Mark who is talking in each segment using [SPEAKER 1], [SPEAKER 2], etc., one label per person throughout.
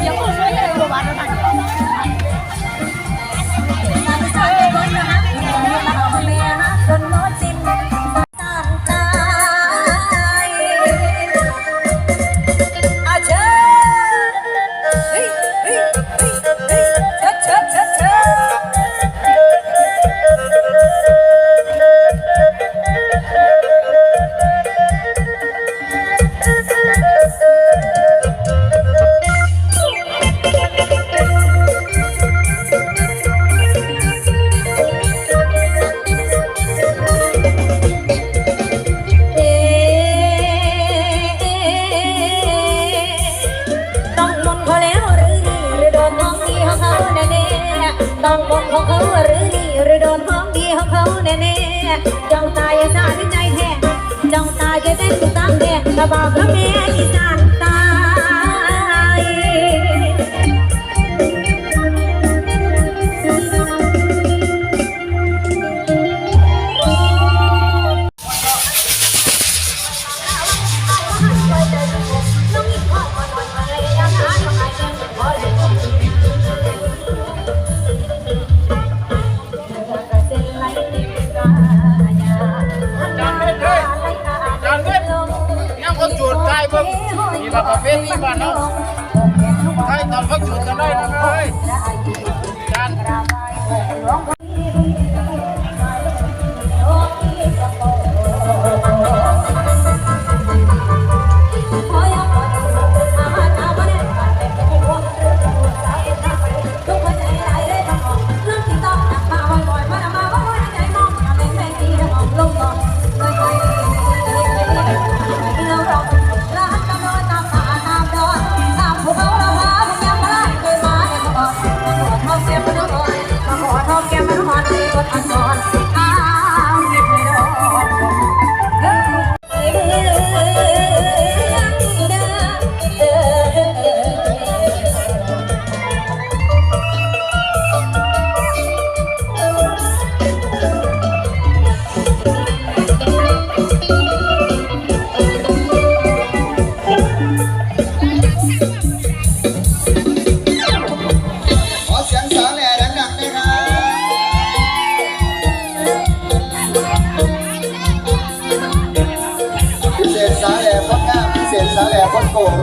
[SPEAKER 1] เดี๋ยวคุณไม่
[SPEAKER 2] ใช่โร
[SPEAKER 3] งพยาบาลแล้วนะ บ้านเนาะให้
[SPEAKER 2] ตอนเขาจุด
[SPEAKER 3] กันได้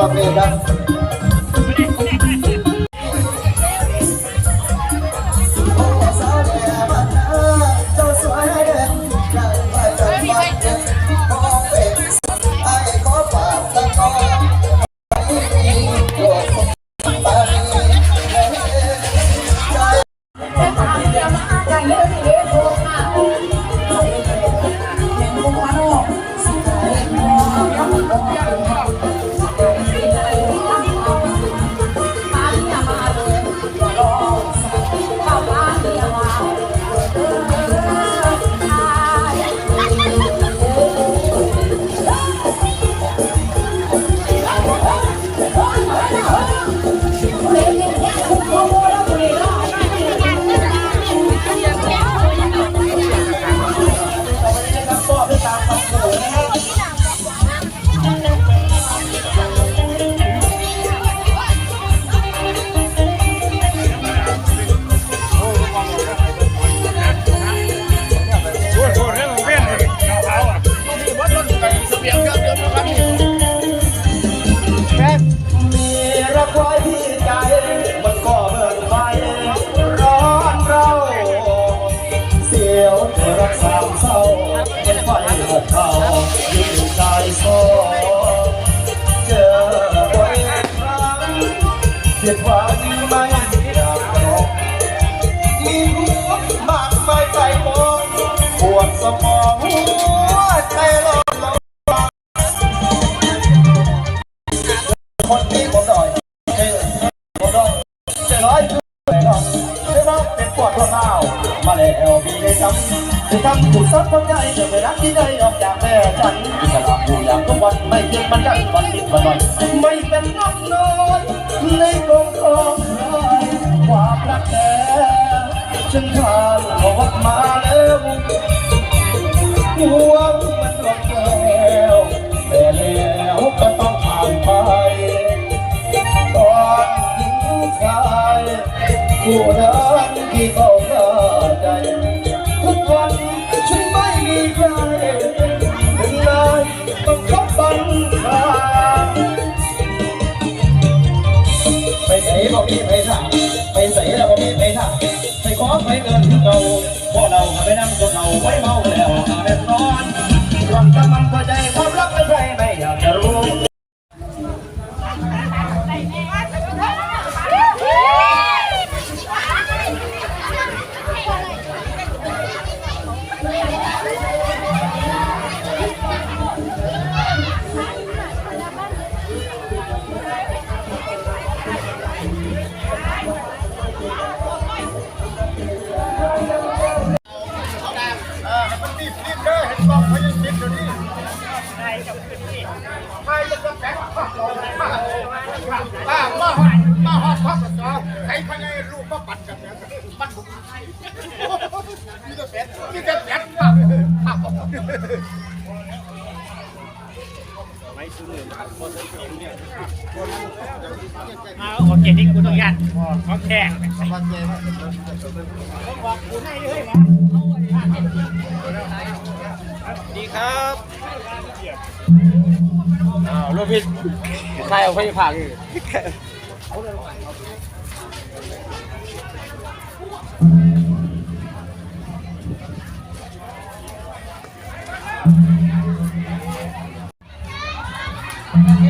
[SPEAKER 3] jovem da ฉัคนที่ผมหนอยคือหยจะร้อยคือยเะใช่มเป็นปวดรองเท้ามาแล้วมีได้ทำ
[SPEAKER 4] คือทำถูกต้องเข้าใจจะไปรักที่ใดออกากแม่ฉันอิสระอยู่อยางกวนไม่เก่งมันกันวันนิดวันน่อย ไม่เป็นนกน้อยในกองทองความรักแท้ฉันผ่านประวมาแล้ว หวงมันหลอกแก้วแต่แล้วก็ต้องผ่านไป ตอนหญิงชายผู้นั้นที่เขาเข้าใจ ทุกวันฉันไม่มีใครเป็นนายต้องขับบัญชาไปใส่บอกมีไปท่าไปใส่แล้วบอกมีไปท่าไปขอไปเกิน เราไปนั่งจนเราไว้เมาแล้วอาเด็ดนอนรอนกำมัน มา
[SPEAKER 5] โอเคที่กูต้องยัดเขาแข่ง
[SPEAKER 2] ดีครับอ้าวลูกพี่ใครเอาไปผักอีก
[SPEAKER 3] อย่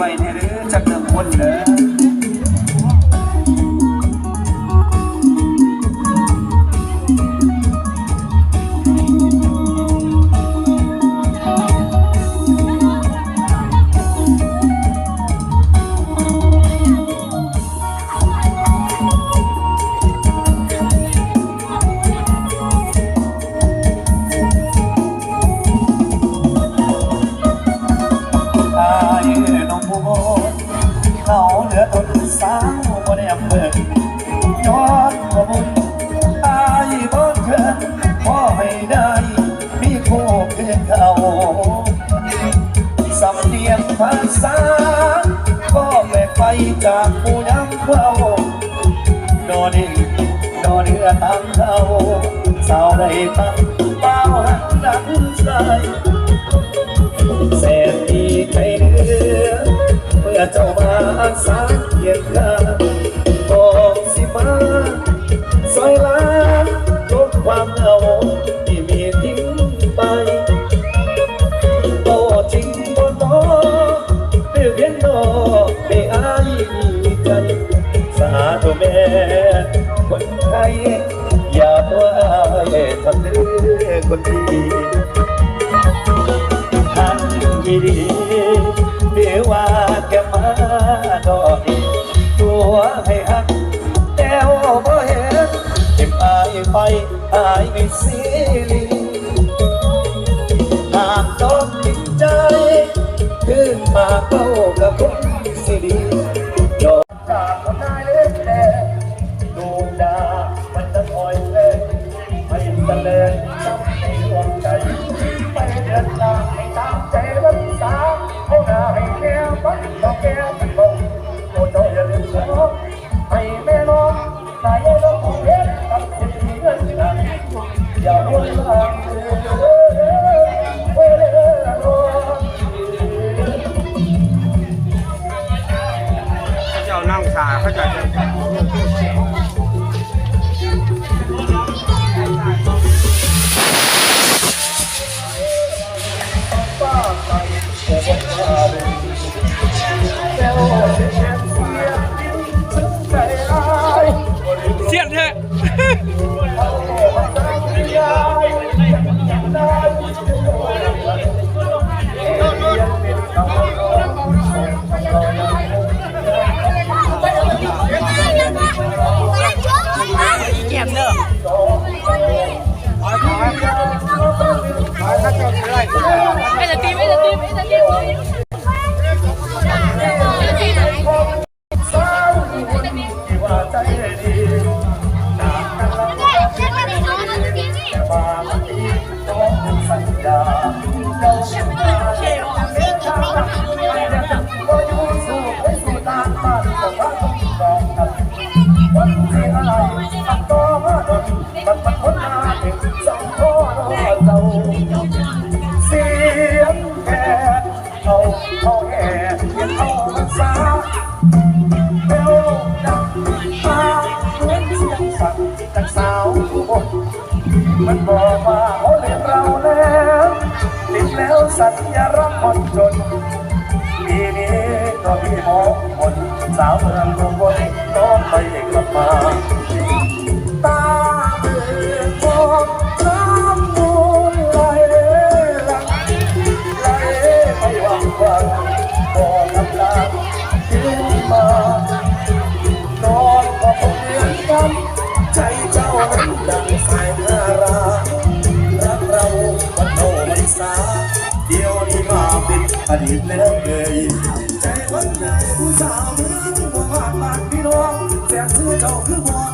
[SPEAKER 3] นำเขา
[SPEAKER 4] โดนดิโดนเรือตามเขาสาวได้ตั้งเป้าหันดังใจแสนดีใจเรือเมื่อเจ้ามาอาสาเกียรติข้าบอกสิมาซอยลาลดความเหงา เจ้แม่ คนไทยอย่าว่าเอ่ยทำเลืคนดีทันยีดีเดี๋ยวว่าแกมาดอกตัวให้ฮักแต่ว่าเห็นเจ็บอายไปอายไม่สิลิหากต้องติด
[SPEAKER 2] ใจ ขึ้
[SPEAKER 5] นมา
[SPEAKER 4] เข้ากับคนสิลิ Oh. สัญญารักคนจนปีนี้ก็พี่มองคนสาวเมืองลุงบนน้องไปกลับมาตาเบื่อมอกน้ำมูลไหลไหลไม่หวังวังก็ทำลายขึ้นมานอนก็คงเดือดร้นใจเจ้าดัง อดีตแล้วเอ่ยใจคนไหผู้สาวมืองผู้ผ่านปากพี่น้องแสบเสื้อเจ้าคือ
[SPEAKER 3] บอก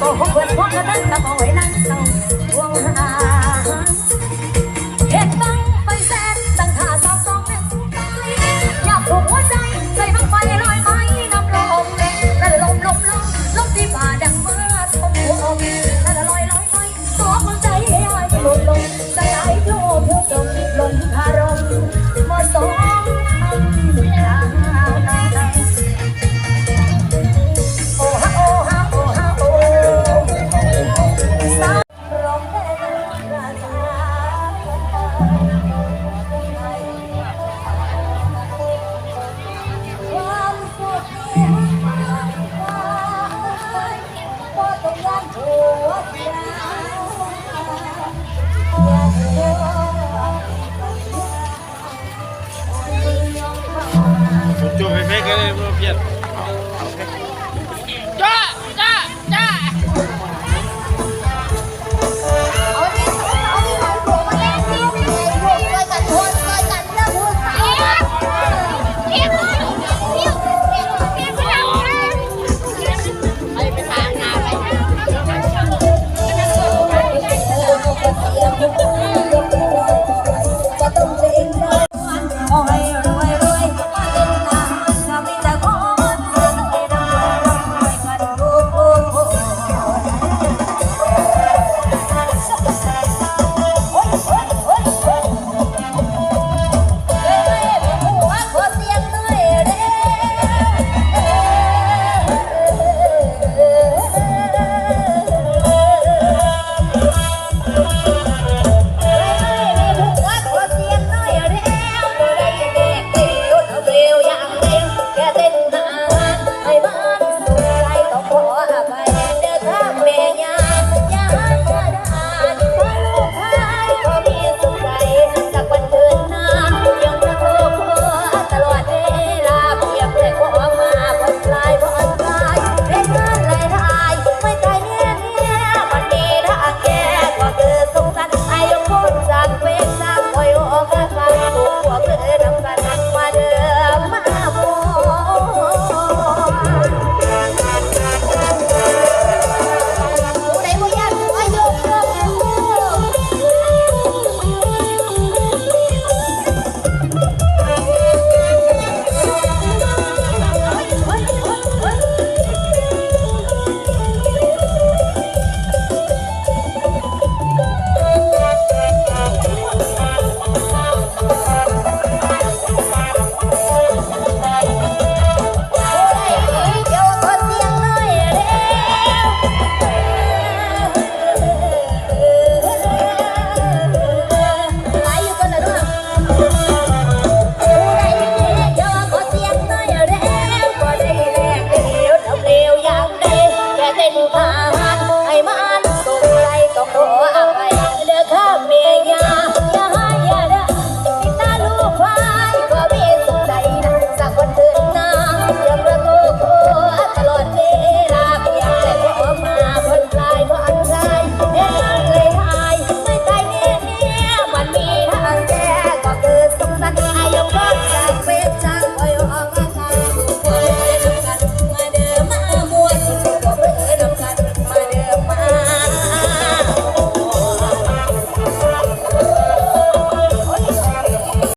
[SPEAKER 3] บอกคนคนคนนั้นตะมอง